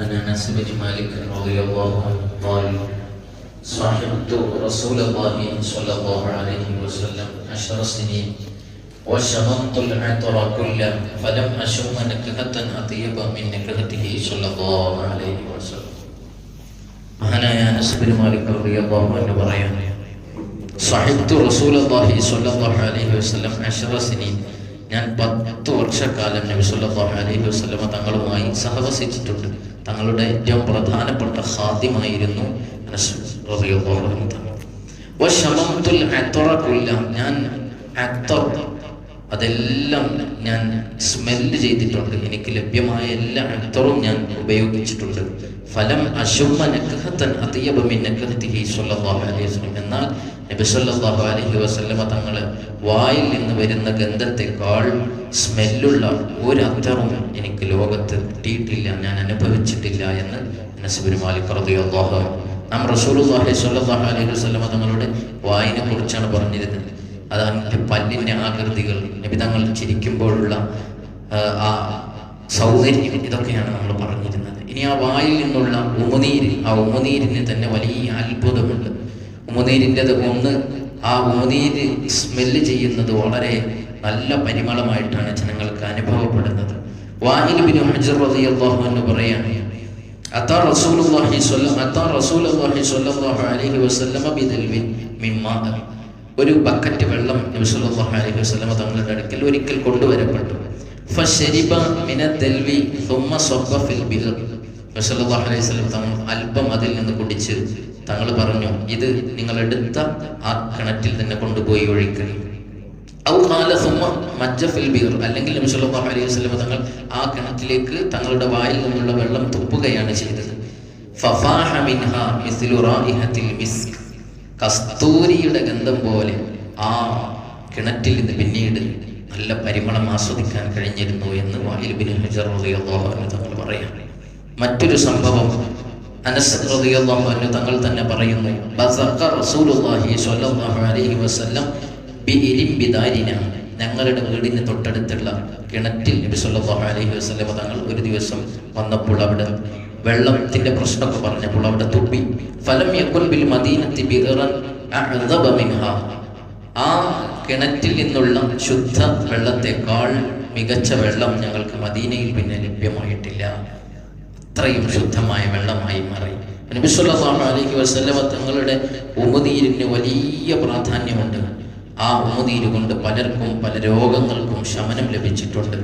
عن انس بن مالك رضي الله عنه قال صاحبت رسول الله صلى الله عليه وسلم عشر سنين وشممت العطر كله فلم اشم نكهة اطيب من نكهته صلى الله عليه وسلم മഹാനായ അനസ് ബിൻ മാലിക് റളിയല്ലാഹു അൻഹു പറയാൻ സഹിബ്തു റസൂലുള്ളാഹി സ്വല്ലല്ലാഹു അലൈഹി വസല്ലം അശ്റ സിനീൻ ഞാൻ പത്ത് വർഷക്കാലം നബി സല്ലല്ലാഹു അലൈഹി വസല്ലമ തങ്ങളുമായി സഹവസിച്ചിട്ടുണ്ട്. തങ്ങളുടെ ഏറ്റവും പ്രധാനപ്പെട്ട ഹാദ്യമായിരുന്നു ഞാൻ അതെല്ലാം ഞാൻ സ്മെല്ല് ചെയ്തിട്ടുണ്ട്. എനിക്ക് ലഭ്യമായ എല്ലാ അത്തറും ഞാൻ ഉപയോഗിച്ചിട്ടുണ്ട്. ഫലം അശുഭനക്കഹത്തൻ എന്നാൽ നബി സല്ലല്ലാഹു അലൈഹി വസല്ലമ വായിൽ നിന്ന് വരുന്ന ഗന്ധത്തെക്കാൾ സ്മെല്ലുള്ള ഒരു അത്തറും എനിക്ക് ലോകത്ത് കിട്ടിയിട്ടില്ല ഞാൻ അനുഭവിച്ചിട്ടില്ല എന്ന് നസബിൻ മാലിക് റളിയല്ലാഹു നാം റസൂലുള്ളാഹി സ്വല്ലല്ലാഹു അലൈഹി വസല്ലമ തങ്ങളുടെ വായിനെ കുറിച്ചാണ് പറഞ്ഞിരുന്നത്. അതാണ് പല്ലിന്റെ ആകൃതികൾ. നിബിതങ്ങൾ ചിരിക്കുമ്പോഴുള്ള ആ സൗന്ദര്യം ഇതൊക്കെയാണ് നമ്മൾ പറഞ്ഞിരുന്നത്. ഇനി ആ വായിൽ നിന്നുള്ള ഉമനീര് ആ ഉമനീരിന് തന്നെ വലിയ അത്ഭുതമുണ്ട്. ഉമനീരിന്റെത് ഒന്ന് ആ ഉമനീര് സ്മെല്ല് ചെയ്യുന്നത് വളരെ നല്ല പരിമളമായിട്ടാണ് ജനങ്ങൾക്ക് അനുഭവപ്പെടുന്നത്. വാഹിൽ ബിൻ അൻഹു പറയാണ് അതാ റസൂലുള്ളാഹി സ്വല്ലല്ലാഹു അതാ ഒരു ബക്കറ്റ് വെള്ളം അലൈഹി വസ്ലമ തങ്ങളുടെ അടുക്കൽ ഒരിക്കൽ കൊണ്ടുവരപ്പെട്ടു. അലൈഹി തങ്ങൾ അല്പം അതിൽ നിന്ന് കുടിച്ച് തങ്ങൾ പറഞ്ഞു ഇത് നിങ്ങൾ എടുത്ത ആ കിണറ്റിൽ തന്നെ കൊണ്ടുപോയി ബിർ അല്ലെങ്കിൽ അലൈഹി വസല്ലം തങ്ങൾ ആ കിണറ്റിലേക്ക് തങ്ങളുടെ വായിൽ നിന്നുള്ള വെള്ളം തുപ്പുകയാണ് ചെയ്തത്. ഫഫാഹ മിസ്ക്. കസ്തൂരിയുടെ ഗന്ധം പോലെ ആ കിണറ്റിൽ നിന്ന് പിന്നീട് നല്ല പരിമളം ആസ്വദിക്കാൻ കഴിഞ്ഞിരുന്നു എന്ന് വായിൽ ബിൻ ഹജർ അൻഹു തങ്ങൾ പറയാം. മറ്റൊരു സംഭവം അനസ് അൻഹു തങ്ങൾ തന്നെ പറയുന്നു. ഞങ്ങളുടെ വീടിന് തൊട്ടടുത്തുള്ള കിണറ്റിൽ നബി സല്ലല്ലാഹു അലൈഹി വസല്ലം തങ്ങൾ ഒരു ദിവസം വന്നപ്പോൾ അവിടെ വെള്ളത്തിന്റെ പ്രശ്നമൊക്കെ പറഞ്ഞപ്പോൾ അവിടെ തുപ്പി. ഫലം യക്കുൽ ബിൽ മദീനത്തി മിൻഹ. ആ കിണറ്റിൽ നിന്നുള്ള ശുദ്ധ വെള്ളത്തെക്കാൾ മികച്ച വെള്ളം ഞങ്ങൾക്ക് മദീനയിൽ പിന്നെ ലഭ്യമായിട്ടില്ല. അത്രയും ശുദ്ധമായ വെള്ളമായി മാറി. നബി സല്ലല്ലാഹു അലൈഹി വസല്ലമ തങ്ങളുടെ ഉമുനീരിന് വലിയ പ്രാധാന്യമുണ്ട്. ആ ഉമുനീര് കൊണ്ട് പലർക്കും പല രോഗങ്ങൾക്കും ശമനം ലഭിച്ചിട്ടുണ്ട്.